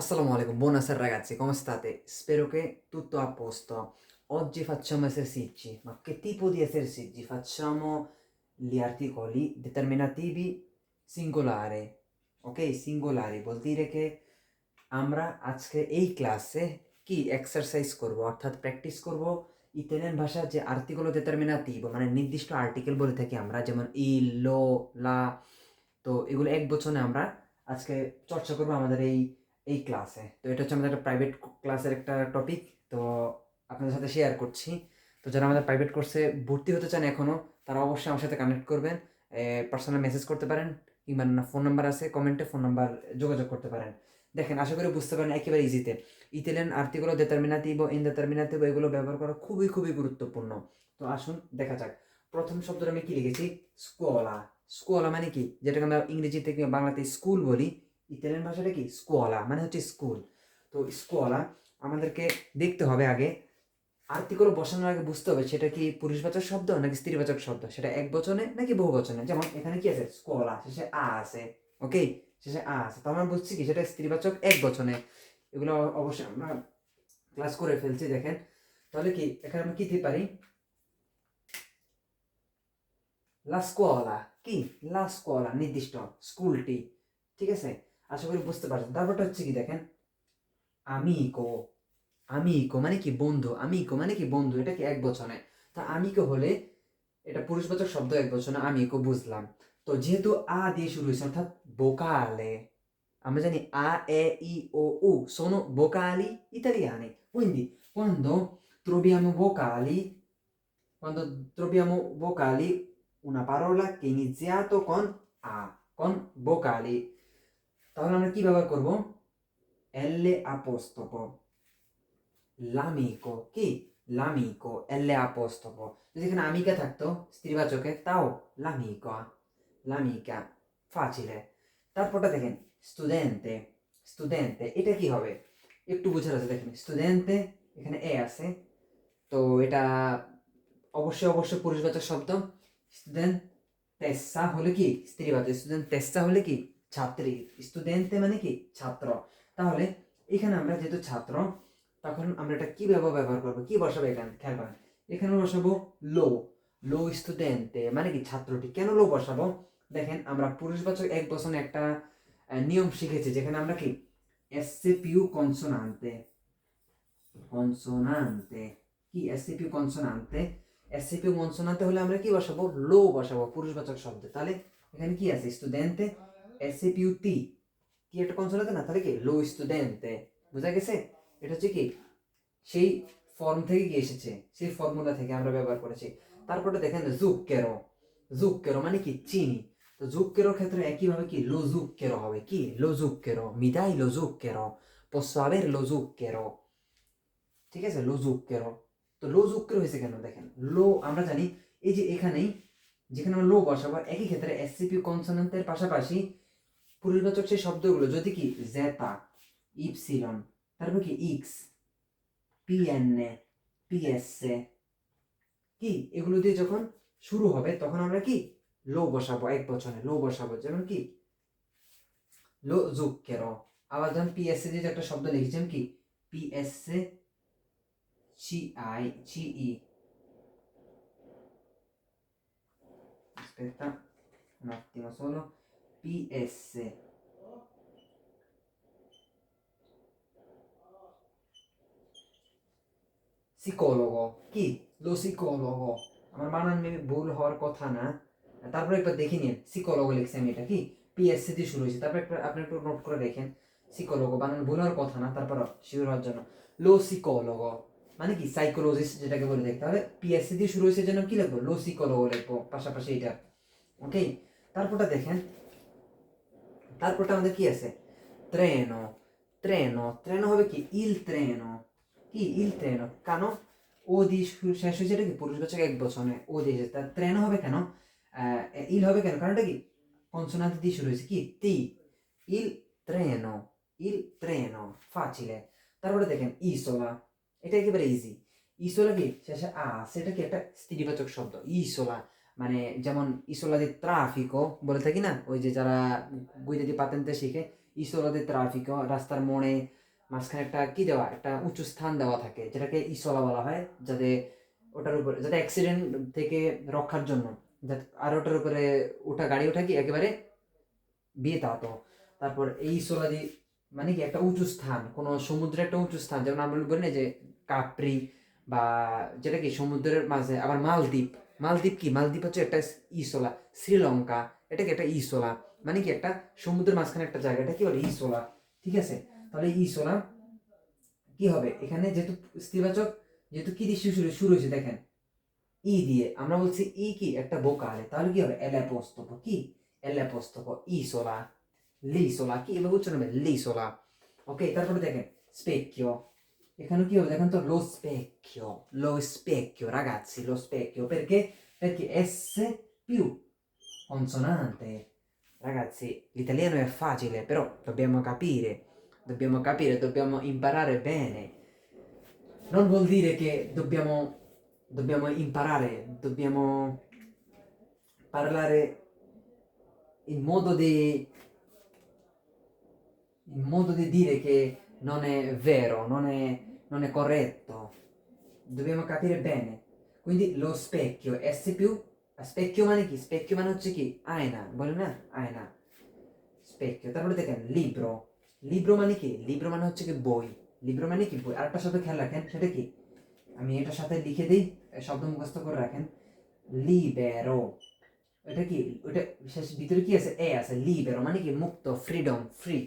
Assalamu alaikum, buonasera ragazzi, come state? Spero che tutto a posto. Oggi facciamo esercizi, ma che tipo di esercizi? Facciamo gli articoli determinativi singolari, ok? Singolari vuol dire che আমরা আজকে এই ক্লাসে কি exercise করব অর্থাৎ practice করব Italian ভাষার যে আর্টিকেল ডিটারমিনাটিভ মানে নির্দিষ্ট আর্টিকেল বলে থাকি আমরা যেমন ই লো লা তো এগুলো এক বছরে আমরা আজকে চর্চা করবো আমাদের এই এই ক্লাসে তো এটা হচ্ছে আমাদের একটা প্রাইভেট ক্লাসের একটা টপিক তো আপনাদের সাথে শেয়ার করছি। তো যারা আমাদের প্রাইভেট কোর্সে ভর্তি হতে চান এখনও তারা অবশ্যই আমার সাথে কানেক্ট করবেন। পার্সোনাল মেসেজ করতে পারেন, কিংবা না ফোন নাম্বার আছে কমেন্টে ফোন নাম্বার যোগাযোগ করতে পারেন। দেখেন, আশা করি বুঝতে পারেন একেবারে ইজিতে ইতালিয়ান আর্টিকেল দেটারমিনাটিভ ইনদেটারমিনাটিভ এগুলো ব্যবহার করা খুবই খুবই গুরুত্বপূর্ণ। তো আসুন, দেখা যাক। প্রথম শব্দটা আমি কি লিখেছি? স্কোলা স্কোলা মানে কি? যেটাকে আমরা ইংরেজিতে কিংবা বাংলাতে স্কুল বলি। ইতালিয়ান ভাষাটা কি? স্কোলা মানে হচ্ছে স্কুল। তো স্কোলা আমাদেরকে দেখতে হবে আগে। আর্টিকেল বসানোর আগে বুঝতে হবে সেটা কি পুরুষবাচক শব্দ নাকি স্ত্রীবাচক শব্দ? সেটা এক বচনে নাকি বহু বচনে? যেমন এখানে কি আছে? স্কোলা শেষে আ আছে, ওকে? শেষে আ আছে। তো আমরা বুঝছি কি সেটা স্ত্রীবাচক এক বচনে। এগুলো অবশ্যই আমরা ক্লাস করে ফেলছি, দেখেন। তাহলে কি, এখানে আমরা কি দিতে পারি? লা স্কোলা কি? লা স্কোলা নির্দিষ্ট, স্কুলটি, ঠিক আছে? আশা করি বুঝতে পারছেন। তারপরটা হচ্ছে কি দেখেন? আমিকো আমিকো মানে কি বন্ধু? আমিকো মানে কি বন্ধু? এটা কি এক বচনে তা আমিকো হলে এটা পুরুষবাচক শব্দ এক বচনে আমিকো বুঝলাম। তো যেহেতু আ দিয়ে শুরু হয়েছে অর্থাৎ বোকালে আমরা জানি a, e, i, o, u sono vocali italiane. Quindi quando troviamo vocali, quando troviamo vocali, una parola che è con a, con vocali. তাহলে আমরা কি ব্যবহার করব? L apostropho l'amico কি? l'amico L apostropho যদি এখানে আমিকা থাকতো, স্ত্রীবাচকে, তাও l'amico l'amica ফাচিলে। তারপরটা দেখেন, স্টুডেন্টে। স্টুডেন্টে, এটা কি হবে? একটু বোঝার আছে দেখেন, স্টুডেন্টে, এখানে এ আছে। তো এটা অবশ্যই অবশ্যই পুরুষবাচক শব্দ। স্টুডেন্ট তেসা হলে কি? স্ত্রীবাচক। স্টুডেন্ট তেসা হলে কি? ছাত্রী স্টুডেন্টে মানে কি? ছাত্র। তাহলে এখানে আমরা যেহেতু ছাত্র, তখন আমরা এটা কি ব্যবহার ব্যবহার করব? কি বসাবো এখানে? খেয়াল করেন। এখানে বসাবো লো। লো স্টুডেন্টে মানে কি? ছাত্রটি। কেন লো বসাবো? দেখেন, আমরা পুরুষবাচক এক বছরে একটা নিয়ম শিখেছি, যেখানে আমরা কি? এসসি পিউ কনসোনান্তে কনসোনান্তে কি? এসসি পিউ কনসোনান্তে এসসি পিউ কনসোনান্তে হলে আমরা কি বসাবো? লো বসাবো পুরুষবাচক শব্দে। তাহলে এখানে কি আছে? স্টুডেন্টে এসসি পিউ টি কি একটা কনসোনান্তে না, তাহলে কি? লো স্টুডেন্টে বোঝা গেছে? এটা হচ্ছে কি? সেই ফর্ম থেকে কি এসেছে? সেই ফর্মুলা থেকে আমরা ব্যবহার করেছি। তারপরে দেখেন জুক্কেরো জুক্কেরো মানে কি? চিনি। তো জুক্কেরোর ক্ষেত্রে একইভাবে কি? লো জুক্কেরো হবে। কি? লো জুক্কেরো mi dai lo zucchero posso avere lo zucchero ঠিক আছে? লো জুক্কেরো তো লো জুক্কেরো হয়েছে কেন? দেখেন লো আমরা জানি, এই যে এখানেই যেখানে আমরা লো বসাবো, একই ক্ষেত্রে এসসিপি কনসোনেন্টের পাশাপাশি পুরুষবাচক সেই শব্দগুলো, যদি কি? জেতা ইপসিলন তারপর কি? ইক্স পিএন পিএস কি? এগুলো দিয়ে যখন শুরু হবে, তখন আমরা কি? লো বসাবো, এক বছরে লো বসাবো, যেমন কি? লো জুক্কেরো আবার ধরুন পিএসসি দিয়ে একটা শব্দ লিখেছেন কি? PSC C I C E. aspetta un attimo solo PS psicologo কি লো psicologo আমার বানান মেবি ভুল হওয়ার কথা না তারপরে একবার দেখে নিন psicologo লিখছি আমি এটা কি পিএসসি দিয়ে শুরু হয়েছে তারপর একবার আপনি একটু নোট করে দেখেন psicologo বানান ভুল হওয়ার কথা না তারপর শিওর হওয়ার জন্য লো psicologo মানে কি সাইকোলজিস্ট যেটাকে বলে দেখতে তাহলে পিএসসি দিয়ে শুরু হয়েছে জন্য কি লিখব লো psicologo লিখব পাশাপাশি এটা ওকে তারপরটা দেখেন তারপরটা আমাদের কি আছে? ট্রেনো ট্রেনো ট্রেনো হবে কি? ইল ট্রেনো কি? ইল ট্রেনো কেন? ও দিয়ে শেষ হয়েছে, এটা কি? পুরুষবাচক এক বছরে ও দিয়ে। তার ট্রেনো হবে কেন? ইল হবে কেন? কারণ কারণটা কি? কনসোনান্ট দিয়ে শুরু হয়েছে। কি? তি। ইল ট্রেনো ইল ট্রেনো ফাচিলে। তারপরে দেখেন, ইসোলা। এটা একেবারে ইজি ইসোলা কি? শেষে আ। সেটা কি একটা স্ত্রীবাচক শব্দ। ইসোলা। মানে যেমন ইসোলা দি ট্রাফিকো বলে থাকি না? ওই যে যারা দিয়ে পাতেনতে শিখে ইসোলাতে ট্রাফিক রাস্তার মোড়ে মাঝখানে একটা কি দেওয়া? একটা উঁচু স্থান দেওয়া থাকে, যেটাকে ইসোলা বলা হয়, যাতে ওটার উপরে, যাতে অ্যাক্সিডেন্ট থেকে রক্ষার জন্য। যাতে আর ওটার উপরে ওঠা গাড়ি ওঠা কি একেবারে বিয়ে তো তারপর এই ইসোলা দি মানে কি একটা উঁচু স্থান, কোনো সমুদ্রের একটা উঁচু স্থান। যেমন আমরা বলি না যে কাপ্রি বা যেটা কি সমুদ্রের মাঝে, আবার মালদ্বীপ। মালদ্বীপ কি? মালদ্বীপ হচ্ছে একটা ইসোলা, শ্রীলঙ্কা। এটা কি একটা ইসোলা মানে কি একটা সমুদ্রের মাঝখানে একটা জায়গা। এটা কি বলে ইসোলা, ঠিক আছে? তাহলে ইসোলা কি হবে? এখানে যেহেতু স্ত্রীবাচক, যেহেতু কি দিয়ে শুরু শুরু হয়েছে দেখেন? ই দিয়ে। আমরা বলছি ই কি? একটা বোকালে। তাহলে কি হবে? এলে এলাপস্তপ কি? এলে এলাপস্তপ ইসোলা l'isola কি? এভাবে উচ্চারণ হবে l'isola ওকে, তারপরে দেখেন specchio Leccano chiodo, leccano torto, lo specchio, lo specchio, ragazzi, lo specchio, perché? Perché S più consonante. Ragazzi, l'italiano è facile, però dobbiamo capire, dobbiamo capire, dobbiamo imparare bene. Non vuol dire che dobbiamo, dobbiamo imparare, dobbiamo parlare in modo di... in modo di dire che non è vero, non è, non è corretto. Dobbiamo capire bene. Quindi lo specchio, S più, specchio মানে কি specchio মানে হচ্ছে কি আয়না বলে না আয়না specchio তারপরে দেখেন libro libro মানে কি libro মানে হচ্ছে কি বই libro মানে কি বই আরেকটা শব্দ খেয়াল রাখেন সেটা কি আমি এটার সাথে লিখে দিই শব্দ মুখস্থ করে রাখেন libero এটা কি ওটা শেষ ভিতরে কি আছে এ আছে libero মানে কি মুক্ত ফ্রিডম ফ্রি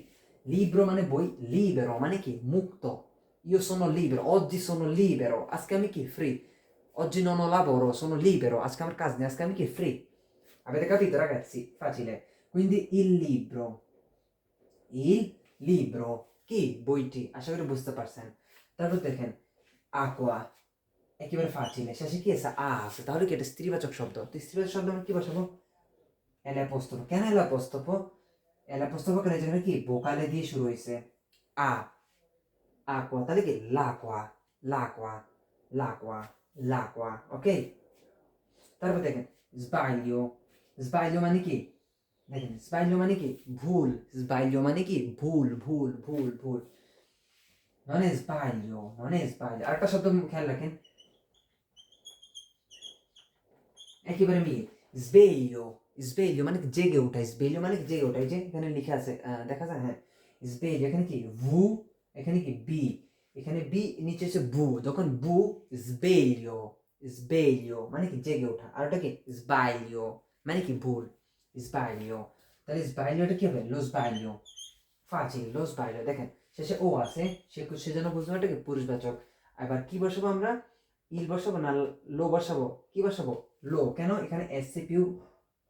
Libro মানে বই libero মানে কি মুক্ত io sono libero, oggi sono libero. আজকে আমি কি free. Oggi non ho lavoro, sono libero. আজকে আমার কাজ নেই আজকে আমি কি free. Avete capito, ragazzi? Facile. Quindi il libro. Il libro. কি বইটি আশা করি বুঝতে পারছেন তারপর দেখেন aqua একেবারে ফাচিলে শেষে কি আছে আ আছে তাহলে কি এটা স্ত্রীবাচক শব্দ তো স্ত্রীবাচক শব্দ আমরা কি বসাবো এল অ্যাপোস্ট্রোফ কেন এল অ্যাপোস্ট্রোফ এল অ্যাপোস্ট্রোফ কেন যেখানে কি বোকালে দিয়ে শুরু হয়েছে আ acqua তাহলে কি l'acqua l'acqua l'acqua l'acqua ok তারপর দেখেন sbaglio sbaglio মানে কি দেখেন sbaglio মানে কি ভুল sbaglio মানে কি ভুল ভুল ভুল ভুল non è sbaglio non è sbaglio আরেকটা শব্দ খেয়াল রাখেন একেবারে মিল sveglio sveglio মানে জেগে ওঠা sveglio মানে জেগে ওঠা, এই যে এখানে লিখা আছে দেখা যায় হ্যাঁ sveglio এখানে কি ভু, এখানে কি বি, এখানে বি, নিচে হচ্ছে বু যখন বু sveglio sveglio মানে কি জেগে ওঠা, আর ওটা কি sbaglio মানে কি ভুল sbaglio তাহলে এটা কি হবে? ফাজিল lo sbaglio দেখেন, শেষে ও আছে, সে সে সেজন্য বুঝব এটা কি পুরুষবাচক এবার কি বসাবো আমরা? ইল বসাবো না লো বসাবো? কি বসাবো? লো কেন? এখানে এসসিপিউ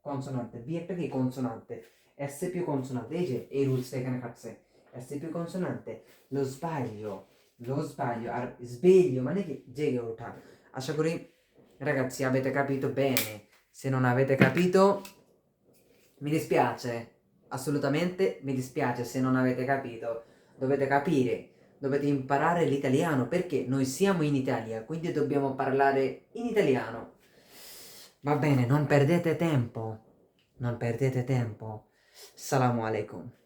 কনসোনান্টে বি একটা কি কনসোনান্টে এসসিপিউ কনসোনান্টে এই যে এই রুলসটা এখানে খাটছে এসসিপিউ কনসোনান্টে lo sbaglio lo sbaglio আর sveglio মানে কি জেগে ওঠা আশা করি ragazzi avete capito bene se non avete capito mi dispiace assolutamente mi dispiace se non avete capito dovete capire dovete imparare l'italiano perché noi siamo in Italia quindi dobbiamo parlare in italiano va bene non perdete tempo. Non perdete tempo. Salamu alaikum